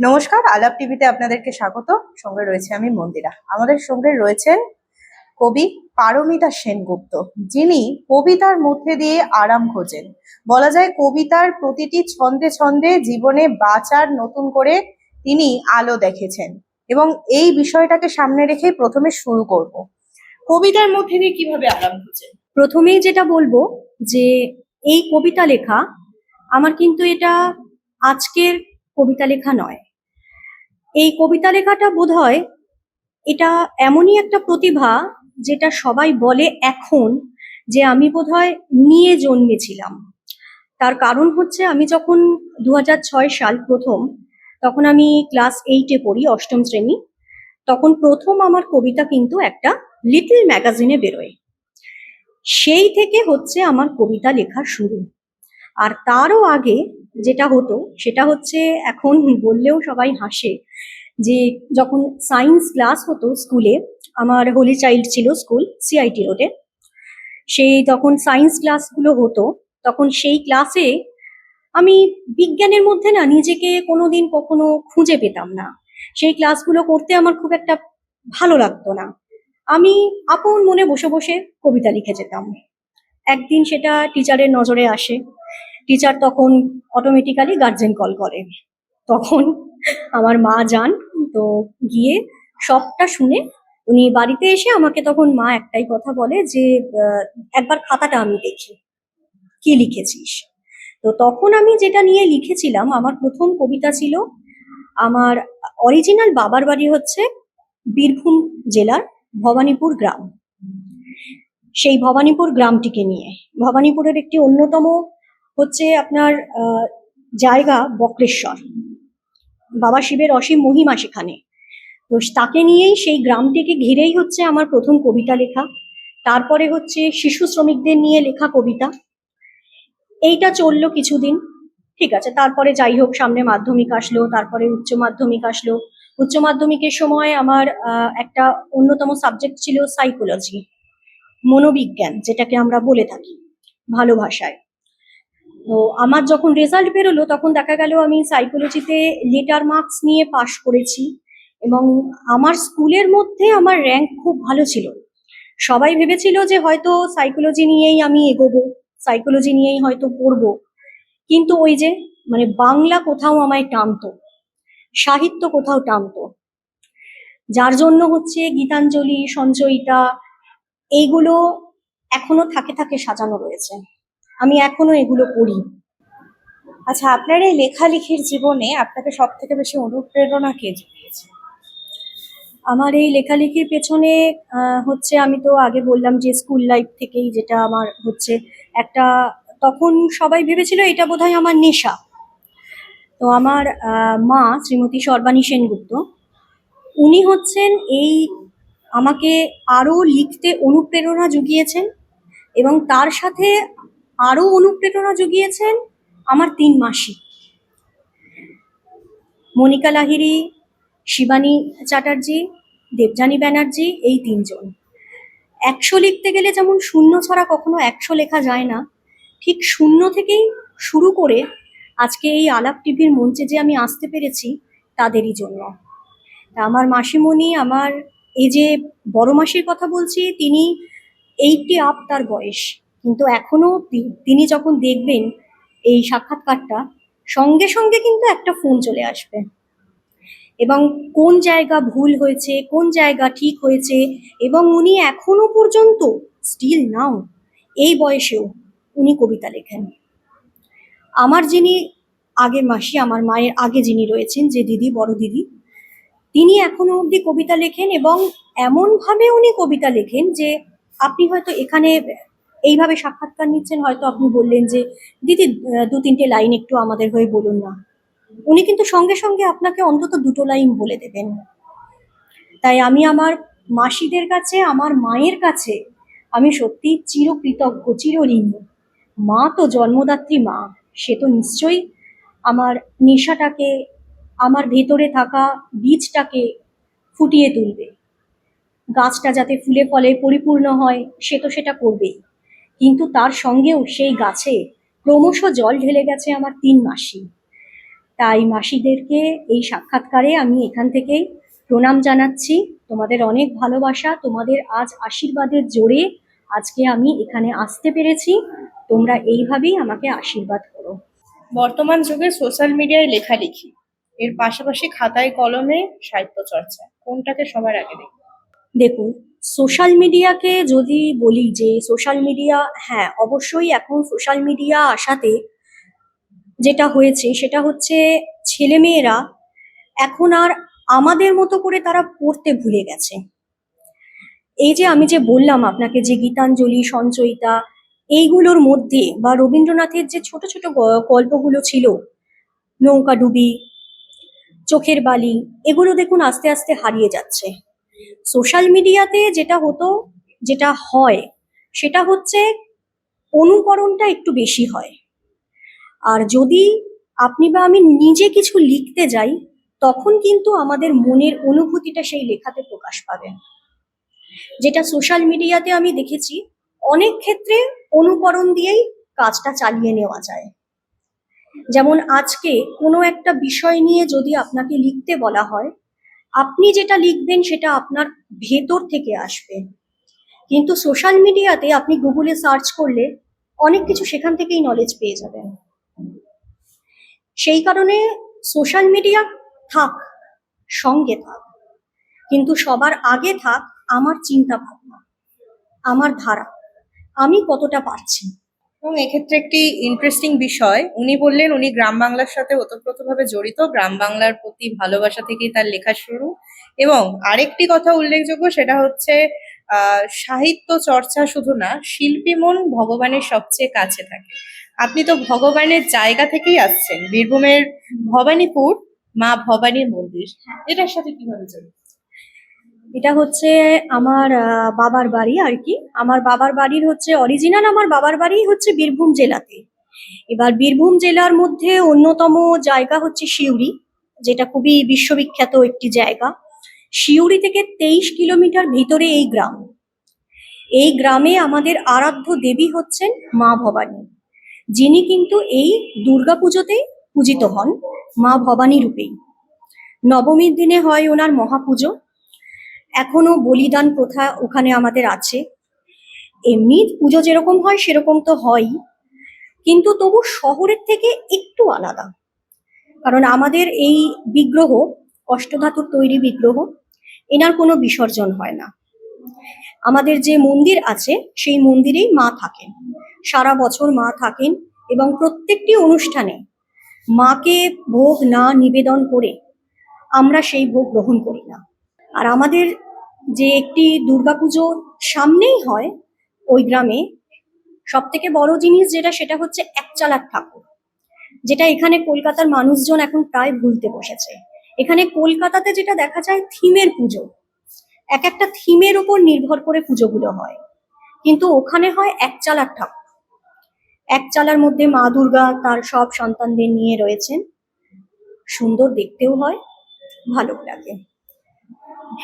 নমস্কার, আলাপ টিভিতে আপনাদেরকে স্বাগত। সঙ্গে রয়েছে আমি মন্দিরা। আমাদের সঙ্গে রয়েছেন কবি পারমিতা সেনগুপ্ত, যিনি কবিতার মধ্যে দিয়ে আরাম খোঁজেন। বলা যায় কবিতার প্রতিটি ছন্দে ছন্দে জীবনে বাঁচার, নতুন করে তিনি আলো দেখেছেন। এবং এই বিষয়টাকে সামনে রেখেই প্রথমে শুরু করব। কবিতার মধ্যে দিয়ে কীভাবে আরাম খোঁজেন? প্রথমেই যেটা বলব যে এই কবিতা লেখা, আমার কিন্তু এটা আজকের কবিতা লেখা নয়। এই কবিতা লেখাটা বোধ হয় এটা এমনই একটা প্রতিভা যেটা সবাই বলে এখন যে আমি বোধ হয় নিয়ে জন্মেছিলাম। তার কারণ হচ্ছে আমি যখন দু সাল প্রথম, তখন আমি ক্লাস এইটে পড়ি, অষ্টম শ্রেণি, তখন প্রথম আমার কবিতা কিন্তু একটা লিটল ম্যাগাজিনে বেরোয়। সেই থেকে হচ্ছে আমার কবিতা লেখা শুরু। আর তারও আগে যেটা হতো, সেটা হচ্ছে এখন বললেও সবাই হাসে যে যখন সায়েন্স ক্লাস হতো স্কুলে আমার হোলি চাইল্ড ছিল স্কুল সিআইটি রোডে সেই তখন সায়েন্স ক্লাসগুলো হতো, তখন সেই ক্লাসে আমি বিজ্ঞানের মধ্যে না নিজেকে কোনোদিন কখনো খুঁজে পেতাম না। সেই ক্লাসগুলো করতে আমার খুব একটা ভালো লাগতো না। আমি আপন মনে বসে বসে কবিতা লিখে যেতাম। একদিন সেটা টিচারের নজরে আসে টিচার তখন অটোমেটিক্যালি গার্জেন কল করে। তখন আমার মা যান, তো গিয়ে সবটা শুনে উনি বাড়িতে এসে আমাকে তখন মা একটাই কথা বলে যে একবার খাতাটা আমি দেখি, কি লিখেছিস? তো তখন আমি যেটা নিয়ে লিখেছিলাম, আমার প্রথম কবিতা ছিল আমার অরিজিনাল বাবার বাড়ি হচ্ছে বীরভূম জেলার ভবানীপুর গ্রাম। সেই ভবানীপুর গ্রামটিকে নিয়ে। ভবানীপুরের একটি অন্যতম হচ্ছে আপনার জায়গা বক্রেশ্বর। বাবা শিবের অসীম মহিমা সেখানে। তো তাকে নিয়েই সেই গ্রামটিকে ঘিরেই হচ্ছে আমার প্রথম কবিতা লেখা। তারপরে হচ্ছে শিশু শ্রমিকদের নিয়ে লেখা কবিতা। এইটা চলল কিছুদিন, ঠিক আছে। তারপরে যাই হোক, সামনে মাধ্যমিক আসলো, তারপরে উচ্চ মাধ্যমিক আসলো। উচ্চ মাধ্যমিকের সময় আমার একটা অন্যতম সাবজেক্ট ছিল সাইকোলজি মনোবিজ্ঞান, যেটাকে আমরা বলে থাকি ভালো ভাষায়। তো আমার যখন রেজাল্ট বেরোলো, তখন দেখা গেল আমি সাইকোলজিতে লেটার মার্কস নিয়ে পাশ করেছি এবং আমার স্কুলের মধ্যে আমার র্যাঙ্ক খুব ভালো ছিল। সবাই ভেবেছিল যে হয়তো সাইকোলজি নিয়েই আমি এগোবো সাইকোলজি নিয়েই হয়তো পড়ব। কিন্তু ওই যে মানে বাংলা কোথাও আমায় টানতো, সাহিত্য কোথাও টানতো। যার জন্য হচ্ছে গীতাঞ্জলি, সঞ্চয়িতা এইগুলো এখনও থাকে থাকে সাজানো রয়েছে। আমি এখনও এগুলো পড়ি আচ্ছা আপনার এই লেখালেখির জীবনে আপনাকে সব থেকে বেশি অনুপ্রেরণা কে জুগিয়েছে? আমার এই লেখালেখির পেছনে হচ্ছে আমি তো আগে বললাম যে স্কুল লাইফ থেকেই যেটা আমার হচ্ছে একটা, তখন সবাই ভেবেছিল এটা বোধহয় আমার নেশা। তো আমার মা শ্রীমতী সর্বাণী সেনগুপ্ত, উনি হচ্ছেন এই আমাকে আরও লিখতে অনুপ্রেরণা জুগিয়েছেন এবং তার সাথে আরও অনুপ্রেরণা জুগিয়েছেন আমার তিন মাসি। মনিকা লাহিড়ী, শিবানী চ্যাটার্জি, দেবযানী ব্যানার্জি, এই তিনজন। একশো লিখতে গেলে যেমন শূন্য ছাড়া কখনো একশো লেখা যায় না, ঠিক শূন্য থেকেই শুরু করে আজকে এই আলাপ টিভির মঞ্চে যে আমি আসতে পেরেছি তাদেরই জন্য। আমার মাসিমণি, আমার এই যে বড় মাসির কথা বলছি, তিনি এইটটি আপ তার বয়স। কিন্তু এখনও তিনি যখন দেখবেন এই সাক্ষাৎকারটা, সঙ্গে সঙ্গে কিন্তু একটা ফোন চলে আসবে। এবং কোন জায়গা ভুল হয়েছে, কোন জায়গা ঠিক হয়েছে, এবং উনি এখনও পর্যন্ত স্টিল নাও এই বয়সেও উনি কবিতা লেখেন। আমার যিনি আগের মাসি, আমার মায়ের আগে যিনি রয়েছেন, যে দিদি, বড় দিদি, তিনি এখনও অবধি কবিতা লেখেন এবং এমনভাবে উনি কবিতা লেখেন যে, আপনি হয়তো এখানে এইভাবে সাক্ষাৎকার নিচ্ছেন, হয়তো আপনি বললেন যে, দিদি দু তিনটে লাইন একটু আমাদের হয়ে বলুন না। উনি কিন্তু সঙ্গে সঙ্গে আপনাকে অন্তত দুটো লাইন বলে দেবেন। তাই আমি আমার মাসিদের কাছে, আমার মায়ের কাছে, আমি সত্যি চিরকৃতজ্ঞ, চিরঋণ। মা তো জন্মদাত্রী মা, সে তো নিশ্চয়ই আমার নেশাটাকে, আমার ভেতরে থাকা বীজটাকে ফুটিয়ে তুলবে। গাছটা যাতে ফুলে ফলে পরিপূর্ণ হয়, সে তো সেটা করবেই। কিন্তু তার সঙ্গেও সেই গাছে ক্রমশ জল ঢেলে গেছে আমার তিন মাসি। তাই মাসিদেরকে এই সাক্ষাৎকারে আমি এখান থেকেই প্রণাম জানাচ্ছি। তোমাদের অনেক ভালোবাসা তোমাদের আজ আশীর্বাদের জোরে আজকে আমি এখানে আসতে পেরেছি। তোমরা এইভাবেই আমাকে আশীর্বাদ করো। বর্তমান যুগে সোশ্যাল মিডিয়ায় লেখালেখি। এর পাশাপাশি খাতায় কলমে সাহিত্য চর্চা। কোনটাকে সবার আগে দেখি দেখুন সোশ্যাল মিডিয়াকে যদি বলি যে সোশ্যাল মিডিয়া হ্যাঁ অবশ্যই এখন সোশ্যাল মিডিয়া আসাতে যেটা হয়েছে সেটা হচ্ছে ছেলেমেয়েরা এখন আর আমাদের মতো করে তারা পড়তে ভুলে গেছে। এই যে আমি যে বললাম আপনাকে যে গীতাঞ্জলি, সঞ্চয়িতা, এইগুলোর মধ্যে বা রবীন্দ্রনাথের যে ছোট ছোট গল্পগুলো ছিল, নৌকাডুবি, চোখের বালি, এগুলো দেখুন আস্তে আস্তে হারিয়ে যাচ্ছে। সোশ্যাল মিডিয়াতে যেটা হতো, যেটা হয়, সেটা হচ্ছে অনুকরণটা একটু বেশি হয়। আর যদি আপনি বা আমি নিজে কিছু লিখতে যাই, তখন কিন্তু আমাদের মনের অনুভূতিটা সেই লেখাতে প্রকাশ পাবে। যেটা সোশ্যাল মিডিয়াতে আমি দেখেছি, অনেক ক্ষেত্রে অনুকরণ দিয়েই কাজটা চালিয়ে নেওয়া যায়। যেমন আজকে কোনো একটা বিষয় নিয়ে যদি আপনাকে লিখতে বলা হয় আপনি যেটা লিখবেন সেটা আপনার ভেতর থেকে আসবে। কিন্তু সোশ্যাল মিডিয়াতে আপনি গুগলে সার্চ করলে অনেক কিছু সেখান থেকেই নলেজ পেয়ে যাবেন। সেই কারণে সোশ্যাল মিডিয়া থাক, সঙ্গে থাক। কিন্তু সবার আগে থাক আমার চিন্তা ভাবনা আমার ধারা। আমি কতটা পারছি? এবং এক্ষেত্রে একটি ইন্টারেস্টিং বিষয় উনি বললেন উনি গ্রাম বাংলার সাথে ওতপ্রোতভাবে জড়িত। গ্রাম বাংলার প্রতি ভালোবাসা থেকেই তার লেখা শুরু। এবং আরেকটি কথা উল্লেখযোগ্য সেটা হচ্ছে আহ সাহিত্য চর্চা শুধু না শিল্পী মন ভগবানের সবচেয়ে কাছে থাকে। আপনি তো ভগবানের জায়গা থেকেই আসছেন। বীরভূমের ভবানীপুর মা ভবানীর মন্দির। এটার সাথে কীভাবে জড়িত? এটা হচ্ছে আমার বাবার বাড়ি আর কি। আমার বাবার বাড়ির হচ্ছে অরিজিনাল আমার বাবার বাড়ি হচ্ছে বীরভূম জেলাতে। এবার বীরভূম জেলার মধ্যে অন্যতম জায়গা হচ্ছে সিউড়ি, যেটা খুবই বিশ্ববিখ্যাত একটি জায়গা। সিউড়ি থেকে তেইশ কিলোমিটার ভিতরে এই গ্রাম। এই গ্রামে আমাদের আরাধ্য দেবী হচ্ছেন মা ভবানী। যিনি কিন্তু এই দুর্গাপুজোতে পূজিত হন, মা ভবানী রূপেই। নবমীর দিনে হয় ওনার মহাপুজো। এখনও বলিদান প্রথা ওখানে আমাদের আছে। এমনি পুজো যেরকম হয়, সেরকম তো হয়ই। কিন্তু তবু শহরের থেকে একটু আলাদা। কারণ আমাদের এই বিগ্রহ, অষ্টধাতুর তৈরি বিগ্রহ, এনার কোনো বিসর্জন হয় না। আমাদের যে মন্দির আছে, সেই মন্দিরেই মা থাকেন। সারা বছর মা থাকেন এবং প্রত্যেকটি অনুষ্ঠানে মাকে ভোগ না নিবেদন করে আমরা সেই ভোগ গ্রহণ করি না। আর আমাদের যে একটি দুর্গাপুজো সামনেই হয় ওই গ্রামে সব থেকে বড় জিনিস যেটা সেটা হচ্ছে একচালার ঠাকুর, যেটা এখানে কলকাতার মানুষজন এখন প্রায় ভুলতে বসেছে। এখানে কলকাতাতে যেটা দেখা যায় থিমের পুজো, এক একটা থিমের উপর নির্ভর করে পুজোগুলো হয়। কিন্তু ওখানে হয় একচালার ঠাকুর। একচালার মধ্যে মা দুর্গা তার সব সন্তানদের নিয়ে রয়েছেন। সুন্দর দেখতেও হয় ভালো লাগে।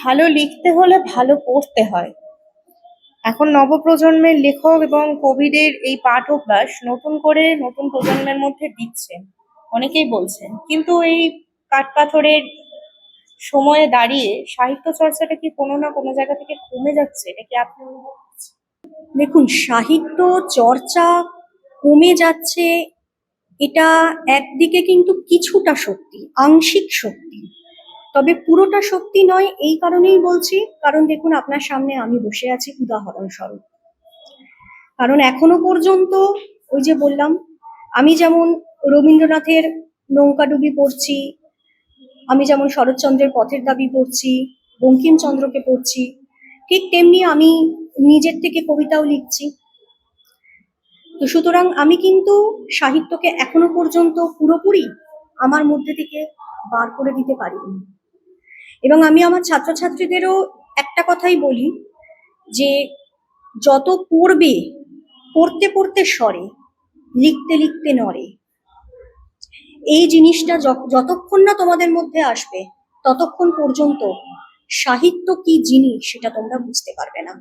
ভালো লিখতে হলে ভালো পড়তে হয়। এখন নবপ্রজন্মের লেখক এবং কবিদের এই পাঠ অভ্যাস নতুন করে নতুন প্রজন্মের মধ্যে দিচ্ছেন অনেকেই বলছেন, কিন্তু এই কাঠপাথরের সময়ে দাঁড়িয়ে সাহিত্য চর্চাটা কি কোনো না কোনো জায়গা থেকে কমে যাচ্ছে? এটা কি আপনি অনুভব? দেখুন, সাহিত্য চর্চা কমে যাচ্ছে, এটা একদিকে কিন্তু কিছুটা সত্যি আংশিক সত্যি তবে পুরোটা সত্যি নয়, এই কারণেই বলছি, কারণ দেখুন আপনার সামনে আমি বসে আছি উদাহরণস্বরূপ। কারণ এখনও পর্যন্ত ওই যে বললাম, আমি যেমন রবীন্দ্রনাথের নৌকাডুবি পড়ছি, আমি যেমন শরৎচন্দ্রের পথের দাবি পড়ছি, বঙ্কিমচন্দ্রকে পড়ছি, ঠিক তেমনি আমি নিজের থেকে কবিতাও লিখছি। তো সুতরাং আমি কিন্তু সাহিত্যকে এখনও পর্যন্ত পুরোপুরি আমার মধ্যে থেকে বার করে দিতে পারিনি। এবং আমি আমার ছাত্রছাত্রীদেরও একটা কথাই বলি যে যত পড়বে পড়তে পড়তে সরে লিখতে লিখতে নড়ে। এই জিনিসটা যতক্ষণ না তোমাদের মধ্যে আসবে ততক্ষণ পর্যন্ত সাহিত্য কি জিনিস সেটা তোমরা বুঝতে পারবে না।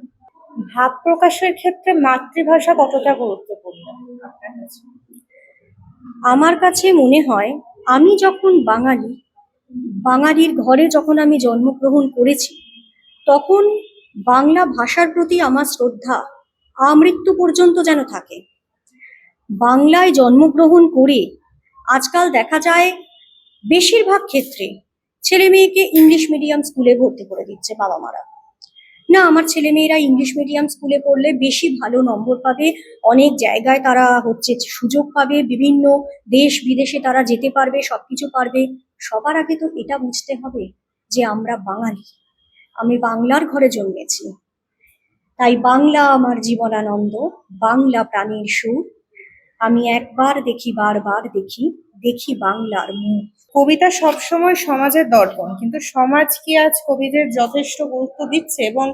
ভাব প্রকাশের ক্ষেত্রে মাতৃভাষা কতটা গুরুত্বপূর্ণ? আমার কাছে মনে হয় আমি যখন বাঙালি বাঙালির ঘরে যখন আমি জন্মগ্রহণ করেছি, তখন বাংলা ভাষার প্রতি আমার শ্রদ্ধা আমৃত্যু পর্যন্ত যেন থাকে। বাংলায় জন্মগ্রহণ করে আজকাল দেখা যায় বেশিরভাগ ক্ষেত্রে ছেলে মেয়েকে ইংলিশ মিডিয়াম স্কুলে ভর্তি করে দিচ্ছে বাবা মারা। না, আমার ছেলে মেয়েরা ইংলিশ মিডিয়াম স্কুলে পড়লে বেশি ভালো নম্বর পাবে, অনেক জায়গায় তারা হচ্ছে সুযোগ পাবে, বিভিন্ন দেশ বিদেশে তারা যেতে পারবে, সবকিছু পারবে। সবার আগে তো এটা বুঝতে হবে যে আমরা বাঙালি। আমি বাংলার ঘরে জন্মেছি। তাই বাংলা আমার জীবনানন্দ, বাংলা প্রাণীর সুর। আমি একবার দেখি, বারবার দেখি দেখি বাংলার মুখ। কবিতা সবসময় সমাজের দর্পণ, কিন্তু সমাজ কি আজ কবিদের যথেষ্ট গুরুত্ব দিচ্ছে? এবং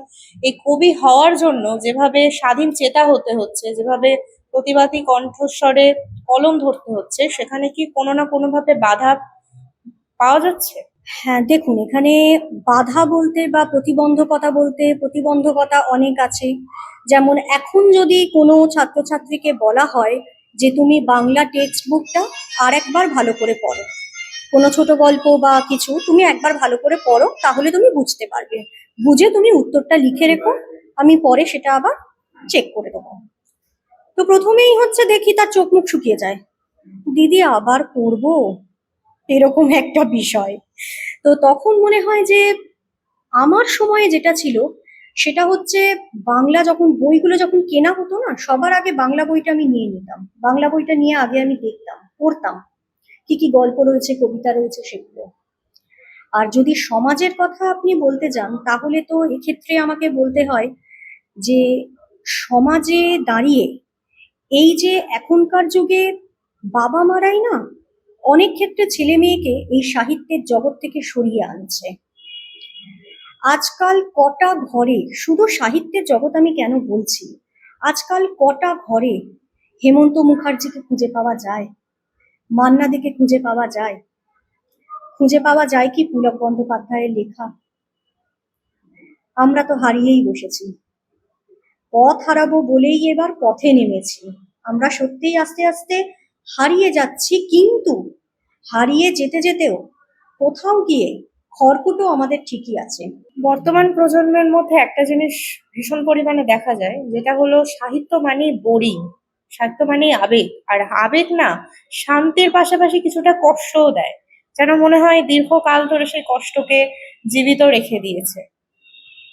এই কবি হওয়ার জন্য যেভাবে স্বাধীন চেতা হতে হচ্ছে, যেভাবে প্রতিবাদী কণ্ঠস্বরে কলম ধরতে হচ্ছে, সেখানে কি কোনো না কোনোভাবে বাধা পাওয়া যাচ্ছে? হ্যাঁ দেখুন, এখানে বাধা বলতে বা প্রতিবন্ধকতা বলতে প্রতিবন্ধকতা অনেক আছে যেমন এখন যদি কোনো ছাত্রছাত্রীকে বলা হয় যে তুমি বাংলা টেক্সট বুকটা আর একবার ভালো করে পড়ো, কোনো ছোট গল্প বা কিছু তুমি একবার ভালো করে পড়ো, তাহলে তুমি বুঝতে পারবে। বুঝে তুমি উত্তরটা লিখে রেখো, আমি পরে সেটা আবার চেক করে দেবো। তো প্রথমেই হচ্ছে দেখি তার চোখ মুখ শুকিয়ে যায়। দিদি, আবার করব এরকম একটা বিষয়। তো তখন মনে হয় যে, আমার সময়ে যেটা ছিল, সেটা হচ্ছে বাংলা যখন, বইগুলো যখন কেনা হতো না, সবার আগে বাংলা বইটা আমি নিয়ে নিতাম। বাংলা বইটা নিয়ে আগে আমি দেখতাম, পড়তাম। কি কি গল্প রয়েছে, কবিতা রয়েছে সেগুলো। আর যদি সমাজের কথা আপনি বলতে যান, তাহলে তো এক্ষেত্রে আমাকে বলতে হয় যে, সমাজে দাঁড়িয়ে এই যে এখনকার যুগে বাবা মারাই না অনেক ক্ষেত্রে ছেলে মেয়েকে এই সাহিত্যের জগৎ থেকে সরিয়ে আনছে। আজকাল কটা ঘরে, শুধু সাহিত্যের জগৎ আমি কেন বলছি? আজকাল কটা ঘরে হেমন্ত মুখার্জিকে খুঁজে পাওয়া যায়? মান্নাদিকে খুঁজে পাওয়া যায়? খুঁজে পাওয়া যায় কি পুলক বন্দ্যোপাধ্যায়ের লেখা? আমরা তো হারিয়েই বসেছি। পথ হারাবো বলেই এবার পথে নেমেছি। আমরা সত্যিই আস্তে আস্তে হারিয়ে যাচ্ছি কিন্তু হারিয়ে যেতে যেতেও কোথাও গিয়ে খড়কুটো আমাদের ঠিকই আছে। বর্তমান প্রজন্মের মধ্যে একটা জিনিস ভীষণ পরিমাণে দেখা যায় যেটা হলো সাহিত্য মানেই বোরিং সাহিত্য মানেই আবেগ আর আবেগ না শান্তির পাশাপাশি কিছুটা কষ্টও দেয় যেন মনে হয় দীর্ঘকাল ধরে সেই কষ্টকে জীবিত রেখে দিয়েছে।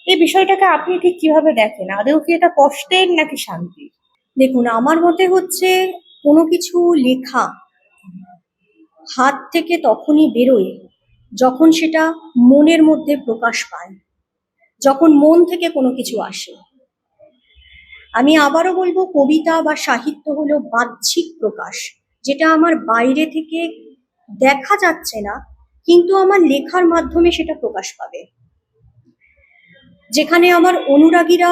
এই বিষয়টাকে আপনি ঠিক কীভাবে দেখেন? আদেও কি এটা কষ্টের নাকি শান্তির? দেখুন আমার মতে হচ্ছে কোনো কিছু লেখা হাত থেকে তখনই বেরোয় যখন সেটা মনের মধ্যে প্রকাশ পায়, যখন মন থেকে কোনো কিছু আসে। আমি আবারও বলব, কবিতা বা সাহিত্য হলো বাহ্যিক প্রকাশ, যেটা আমার বাইরে থেকে দেখা যাচ্ছে না, কিন্তু আমার লেখার মাধ্যমে সেটা প্রকাশ পাবে। যেখানে আমার অনুরাগীরা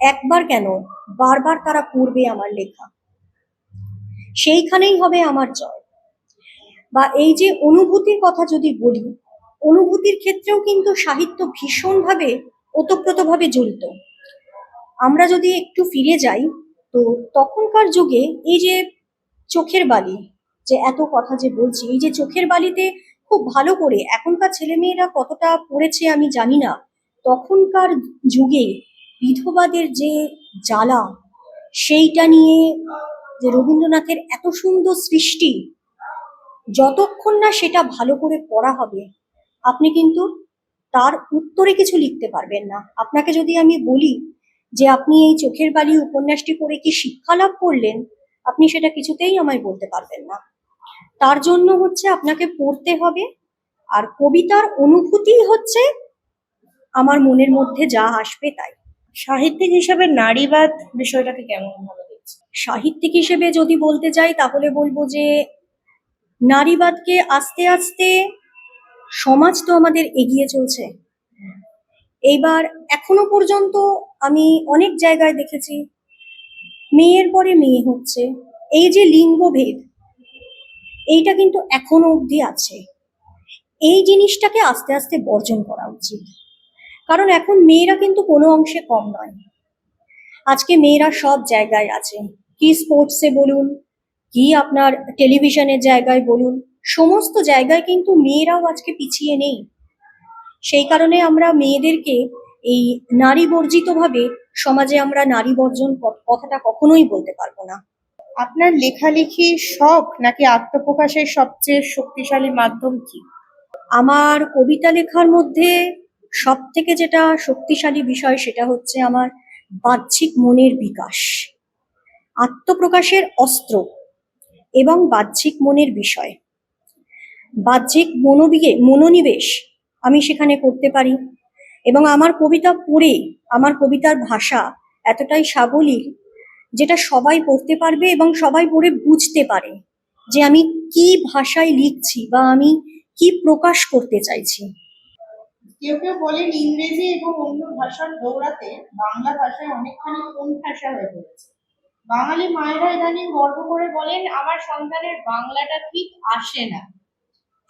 একবার কেন বারবার তারা পড়বে আমার লেখা। সেইখানেই হবে আমার জয়। বা এই যে অনুভূতির কথা যদি বলি, অনুভূতির ক্ষেত্রেও কিন্তু সাহিত্য ভীষণভাবে ওতপ্রোতভাবে জড়িত। আমরা যদি একটু ফিরে যাই, তো তখনকার যুগে এই যে চোখের বালি, যে এত কথা যে বলছি, এই যে চোখের বালিতে খুব ভালো করে এখনকার ছেলেমেয়েরা কতটা পড়েছে আমি জানি না, তখনকার যুগে বিধবাদের যে জ্বালা, সেইটা নিয়ে যে রবীন্দ্রনাথের এত সুন্দর সৃষ্টি, যতক্ষণ না সেটা ভালো করে পড়া হবে, আপনি কিন্তু তার উত্তরে কিছু লিখতে পারবেন না। আপনাকে যদি আমি বলি যে আপনি এই চোখের বালি উপন্যাসটি পড়ে কি শিক্ষা লাভ করলেন, আপনি সেটা কিছুতেই আমায় বলতে পারবেন না। তার জন্য হচ্ছে আপনাকে পড়তে হবে, আর কবিতার অনুভূতি হচ্ছে আমার মনের মধ্যে যা আসবে তাই। সাহিত্যিক হিসাবে নারীবাদ বিষয়টাকে কেমন সাহিত্যিক হিসেবে যদি বলতে যাই, তাহলে বলব যে নারীবাদকে আস্তে আস্তে সমাজ তো আমাদের এগিয়ে চলছে। এইবার এখনও পর্যন্ত আমি অনেক জায়গায় দেখেছি, মেয়ের পরে মেয়ে হচ্ছে। এই যে লিঙ্গভেদ, এইটা কিন্তু এখনও অবধি আছে। এই জিনিসটাকে আস্তে আস্তে বর্জন করা উচিত। কারণ এখন মেয়েরা কিন্তু কোনো অংশে কম নয়। আজকে মেয়েরা সব জায়গায় আছে। কি স্পোর্টসে বলুন কি আপনার টেলিভিশনের জায়গায় বলুন সমস্ত জায়গায় কিন্তু মেয়েরাও আজকে পিছিয়ে নেই। সেই কারণে আমরা মেয়েদেরকে এই নারী বর্জিতভাবে সমাজে আমরা নারী বর্জন কথাটা কখনোই বলতে পারব না। আপনার লেখালেখি শখ নাকি আত্মপ্রকাশের সবচেয়ে শক্তিশালী মাধ্যম কি? আমার কবিতা লেখার মধ্যে সব থেকে যেটা শক্তিশালী বিষয় সেটা হচ্ছে আমার বাহ্যিক মনের বিকাশ। আত্মপ্রকাশের অস্ত্র এবং বাহ্যিক মনের বিষয়। বাহ্যিক মনোবিগে, মনোনিবেশ আমি সেখানে করতে পারি এবং আমার কবিতা পড়ে আমার কবিতার ভাষা এতটাই সাবলীল যেটা সবাই পড়তে পারবে এবং সবাই পড়ে বুঝতে পারে যে আমি কি ভাষায় লিখছি বা আমি কি প্রকাশ করতে চাইছি। কেউ কেউ বলেন ইংরেজি এবং অন্য ভাষার দৌড়াতে বাংলা ভাষায় অনেকখানি কোন ভাষা হয়ে পড়েছে। বাঙালি মায়েরা ইদানিং গর্ব করে বলেন, আমার সন্তানের বাংলাটা ঠিক আসে না।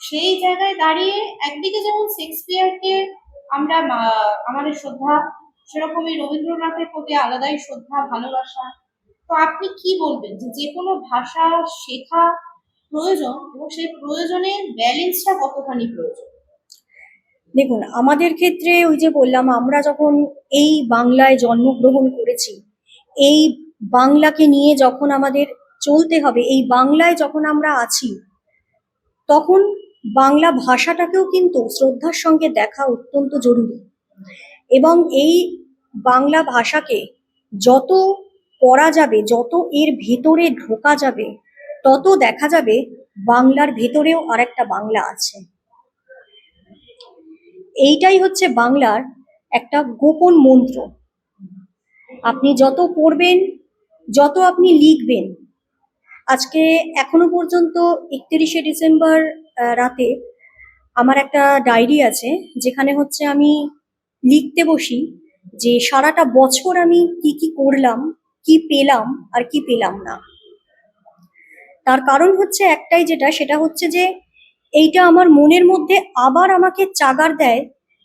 সেই জায়গায় দাঁড়িয়ে একদিকে যেমন শেক্সপিয়ারকে আমরা আমাদের শ্রদ্ধা, সেরকমই রবীন্দ্রনাথের প্রতি আলাদাই শ্রদ্ধা, ভালোবাসা। তো আপনি কি বলবেন যে যে কোনো ভাষা শেখা প্রয়োজন এবং সেই প্রয়োজনে ব্যালেন্সটা কতখানি প্রয়োজন? দেখুন, আমাদের ক্ষেত্রে ওই যে বললাম, আমরা যখন এই বাংলায় জন্মগ্রহণ করেছি, এই বাংলাকে নিয়ে যখন আমাদের চলতে হবে, এই বাংলায় যখন আমরা আছি, তখন বাংলা ভাষাটাকেও কিন্তু শ্রদ্ধার সঙ্গে দেখা অত্যন্ত জরুরি। এবং এই বাংলা ভাষাকে যত পড়া যাবে, যত এর ভেতরে ঢোকা যাবে, তত দেখা যাবে বাংলার ভেতরেও আরেকটা বাংলা আছে। এইটাই হচ্ছে বাংলার একটা গোপন মন্ত্র। আপনি যত পড়বেন যত আপনি লিখবেন, আজকে এখনও পর্যন্ত একত্রিশে ডিসেম্বর রাতে আমার একটা ডায়েরি আছে যেখানে হচ্ছে আমি লিখতে বসি যে সারাটা বছর আমি কি কি করলাম, কি পেলাম আর কি পেলাম না। তার কারণ হচ্ছে একটাই যেটা, সেটা হচ্ছে যে এইটা আমার মনের মধ্যে আবার আমাকে চাগার দেয়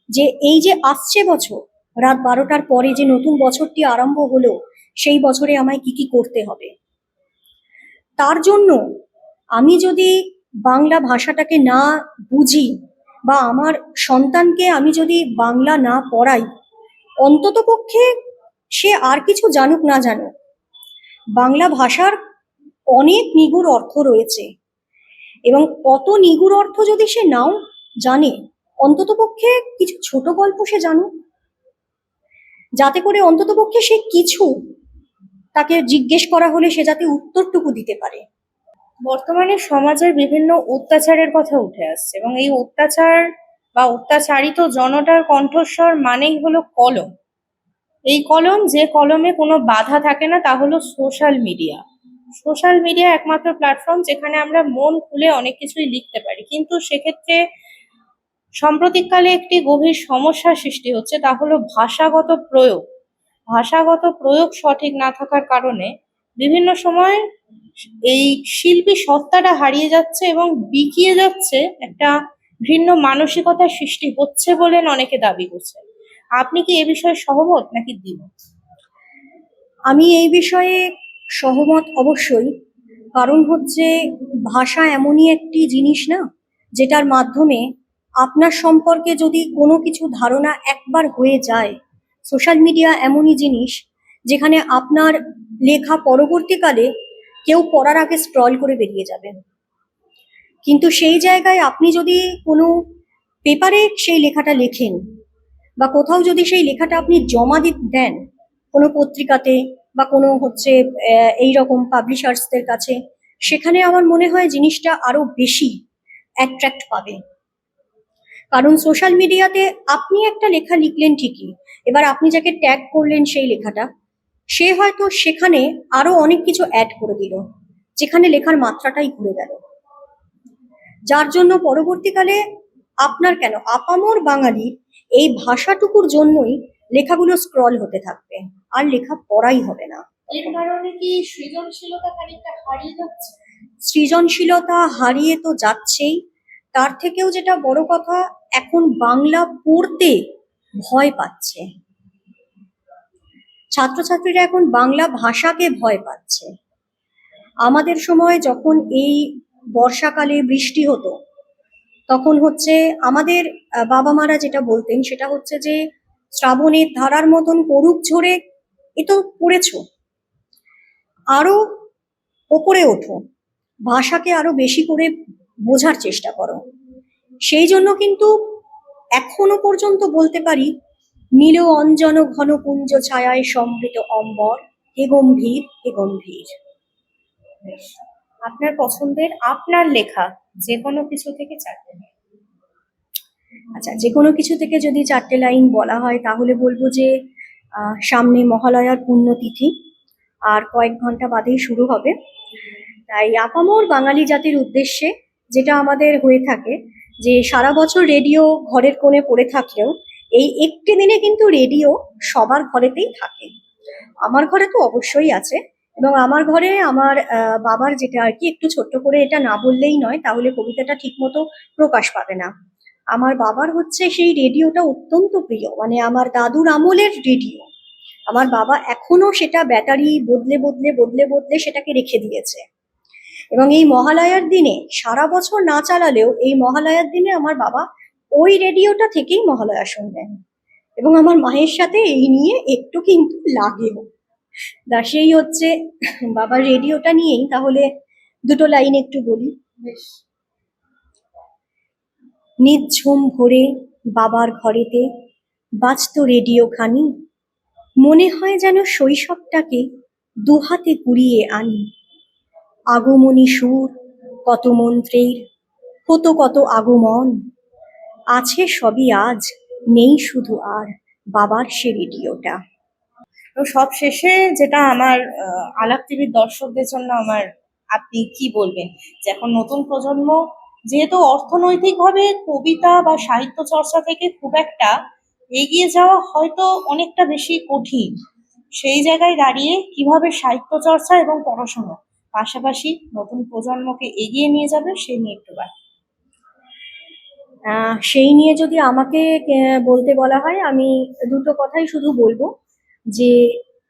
যে এই যে আসছে বছর, রাত বারোটার পরে যে নতুন বছরটি আরম্ভ হলো সেই বছরে আমায় কি কি করতে হবে। তার জন্য আমি যদি বাংলা ভাষাটাকে না বুঝি বা আমার সন্তানকে আমি যদি বাংলা না পড়াই, অন্তত পক্ষে সে আর কিছু জানুক না জানুক। বাংলা ভাষার অনেক নিগুড় অর্থ রয়েছে এবং কত নিগুড় অর্থ যদি সে নাও জানে অন্ততপক্ষে কিছু ছোট গল্প সে জানুক। যাতে করে অন্ততপক্ষে সে কিছু তাকে জিজ্ঞেস করা হলে সে যাতে উত্তরটুকু দিতে পারে। বর্তমানে সমাজের বিভিন্ন অত্যাচারের কথা উঠে আসছে এবং এই অত্যাচার বা অত্যাচারিত জনতার কণ্ঠস্বর মানেই হলো কলম। এই কলম, যে কলমে কোনো বাধা থাকে না, তা হলো সোশ্যাল মিডিয়া সোশ্যাল মিডিয়া একমাত্র প্ল্যাটফর্ম যেখানে আমরা মন খুলে অনেক কিছুই লিখতে পারি। কিন্তু সেক্ষেত্রে সাম্প্রতিককালে একটি গভীর সমস্যার সৃষ্টি হচ্ছে, তা হলো ভাষাগত প্রয়োগ। ভাষাগত প্রয়োগ সঠিক না থাকার কারণে বিভিন্ন সময় এই শিল্পী সত্তাটা হারিয়ে যাচ্ছে এবং বিকিয়ে যাচ্ছে একটা ভিন্ন মানসিকতার সৃষ্টি হচ্ছে বলে অনেকে দাবি করছে। আপনি কি এ বিষয়ে সহমত নাকি দ্বিমত? আমি এই বিষয়ে সহমত অবশ্যই, কারণ হচ্ছে ভাষা এমনই একটি জিনিস না, যেটার মাধ্যমে আপনার সম্পর্কে যদি কোনো কিছু ধারণা একবার হয়ে যায় সোশ্যাল মিডিয়া এমনই জিনিস যেখানে আপনার লেখা পরবর্তীকালে কেউ পড়ার আগে স্ক্রল করে বেরিয়ে যাবে। কিন্তু সেই জায়গায় আপনি যদি কোনো পেপারে সেই লেখাটা লেখেন বা কোথাও যদি সেই লেখাটা আপনি জমা দি, দেন কোনো পত্রিকাতে বা কোনো হচ্ছে এই রকম পাবলিশার্সদের কাছে, সেখানে আমার মনে হয় জিনিসটা আরও বেশি অ্যাট্রাক্ট পাবে। কারণ সোশ্যাল মিডিয়াতে আপনি একটা লেখা লিখলেন ঠিকই। এবার আপনি যাকে ট্যাগ করলেন সেই লেখাটা সে হয়তো সেখানে আরও অনেক কিছু অ্যাড করে দিল যেখানে লেখার মাত্রাটাই ঘুরে গেল। যার জন্য পরবর্তীকালে আপনার কেন? আপামর বাঙালির এই ভাষাটুকুর জন্যই লেখাগুলো স্ক্রল হতে থাকবে আর লেখা পড়াই হবে না। এর কারণে কি সৃজনশীলতা খানিকটা হারিয়ে যাচ্ছে? সৃজনশীলতা হারিয়ে তো যাচ্ছেই তার থেকেও যেটা বড় কথা, এখন বাংলা পড়তে ভয় পাচ্ছে। ছাত্রছাত্রীরা এখন বাংলা ভাষাকে ভয় পাচ্ছে। আমাদের সময় যখন এই বর্ষাকালে বৃষ্টি হতো, তখন হচ্ছে আমাদের বাবা মারা যেটা বলতেন, সেটা হচ্ছে যে, শ্রাবণের ধারার মতন করুক ঝরে এ তো পড়েছো। আরও ওপরে ওঠো। ভাষাকে আরও বেশি করে বোঝার চেষ্টা করো। সেই জন্য কিন্তু এখনও পর্যন্ত বলতে পারি নীল অঞ্জন ঘন কুঞ্জ ছায়ায় সমৃত অম্বর হে গম্ভীর হে গম্ভীর। আপনার পছন্দের আপনার লেখা যে কোনো কিছু থেকে চারটে আচ্ছা যে কোনো কিছু থেকে যদি চারটে লাইন বলা হয় তাহলে বলব যে আহ, সামনে মহালয়ার পুণ্যতিথি আর কয়েক ঘণ্টা বাদেই শুরু হবে। তাই আপামর বাঙালি জাতির উদ্দেশ্যে যেটা আমাদের হয়ে থাকে, যে সারা বছর রেডিও ঘরের কোণে পড়ে থাকলেও এই একটি দিনে কিন্তু রেডিও সবার ঘরেতেই থাকে। আমার ঘরে তো অবশ্যই আছে এবং আমার ঘরে আমার বাবার যেটা আর কি, একটু ছোট্ট করে এটা না বললেই নয়, তাহলে কবিতাটা ঠিকমতো প্রকাশ পাবে না। আমার বাবার হচ্ছে সেই রেডিওটা অত্যন্ত প্রিয় মানে আমার দাদুর আমলের রেডিও আমার বাবা এখনও সেটা ব্যাটারি বদলে বদলে বদলে বদলে সেটাকে রেখে দিয়েছে। এবং এই মহালয়ার দিনে সারা বছর না চালালেও এই মহালয়ার দিনে আমার বাবা ওই রেডিওটা থেকেই মহালয়া শুনবেন এবং আমার মায়ের সাথে এই নিয়ে একটু কিন্তু লাগেও। তা সেই হচ্ছে বাবার রেডিওটা নিয়েই তাহলে দুটো লাইন একটু বলি। বেশ। নিঝুম ভোরে বাবার ঘরেতে বাজতো রেডিও খানি মনে হয় যেন শৈশবটাকে দুহাতে কুড়িয়ে আনি। আগমনী সুর, কত মন্ত্রের হতো কত আগমন। আছে সবই আজ, নেই শুধু আর, বাবার সে রেডিওটা। তো সব শেষে যেটা আমার আলাপ টিভির দর্শকদের জন্য আমার, আপনি কি বলবেন? যে এখন নতুন প্রজন্ম, যেহেতু অর্থনৈতিকভাবে কবিতা বা সাহিত্য চর্চা থেকে খুব একটা এগিয়ে যাওয়া হয়তো অনেকটা বেশি কঠিন, সেই জায়গায় দাঁড়িয়ে কীভাবে সাহিত্য চর্চা এবং পড়াশোনা পাশাপাশি নতুন প্রজন্মকে এগিয়ে নিয়ে যাবে সে নিয়ে একটু আহ, সেই নিয়ে যদি আমাকে বলতে বলা হয় আমি দুটো কথাই শুধু বলব। যে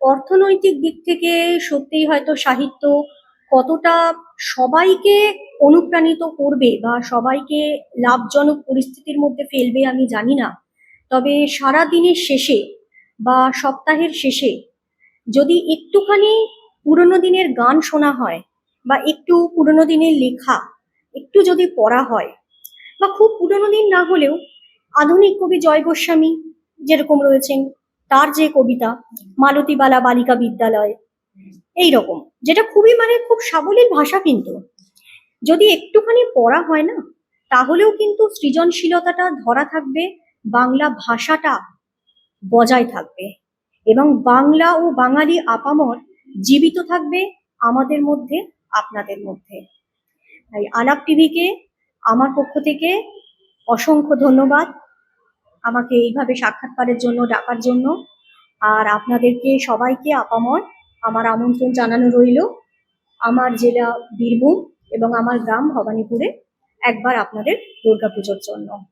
অর্থনৈতিক দিক থেকে সত্যিই হয়তো সাহিত্য কতটা সবাইকে অনুপ্রাণিত করবে বা সবাইকে লাভজনক পরিস্থিতির মধ্যে ফেলবে আমি জানি না। তবে সারা দিনের শেষে বা সপ্তাহের শেষে যদি একটুখানি পুরোনো দিনের গান শোনা হয় বা একটু পুরোনো দিনের লেখা, একটু যদি পড়া হয় বা খুব পুরোনো দিন না হলেও আধুনিক কবি জয় গোস্বামী যেরকম রয়েছেন, তার যে কবিতা, মালতীবালা বালিকা বিদ্যালয়, এই রকম, যেটা খুবই মানে খুব সাবলীল ভাষা কিন্তু। যদি একটুখানি পড়া হয় না, তাহলেও কিন্তু সৃজনশীলতাটা ধরা থাকবে, বাংলা ভাষাটা বজায় থাকবে। এবং বাংলা ও বাঙালি আপামর জীবিত থাকবে আমাদের মধ্যে, আপনাদের মধ্যে। তাই আলাপ টিভিকে, আমার পক্ষ থেকে অসংখ্য ধন্যবাদ। আমাকে এইভাবে সাক্ষাৎকারের জন্য, ডাকার জন্য। আর আপনাদেরকে সবাইকে আপামর আমার আমন্ত্রণ জানানো রইল। আমার জেলা বীরভূম এবং আমার গ্রাম ভবানীপুরে একবার আপনাদের দুর্গাপুজোর জন্য।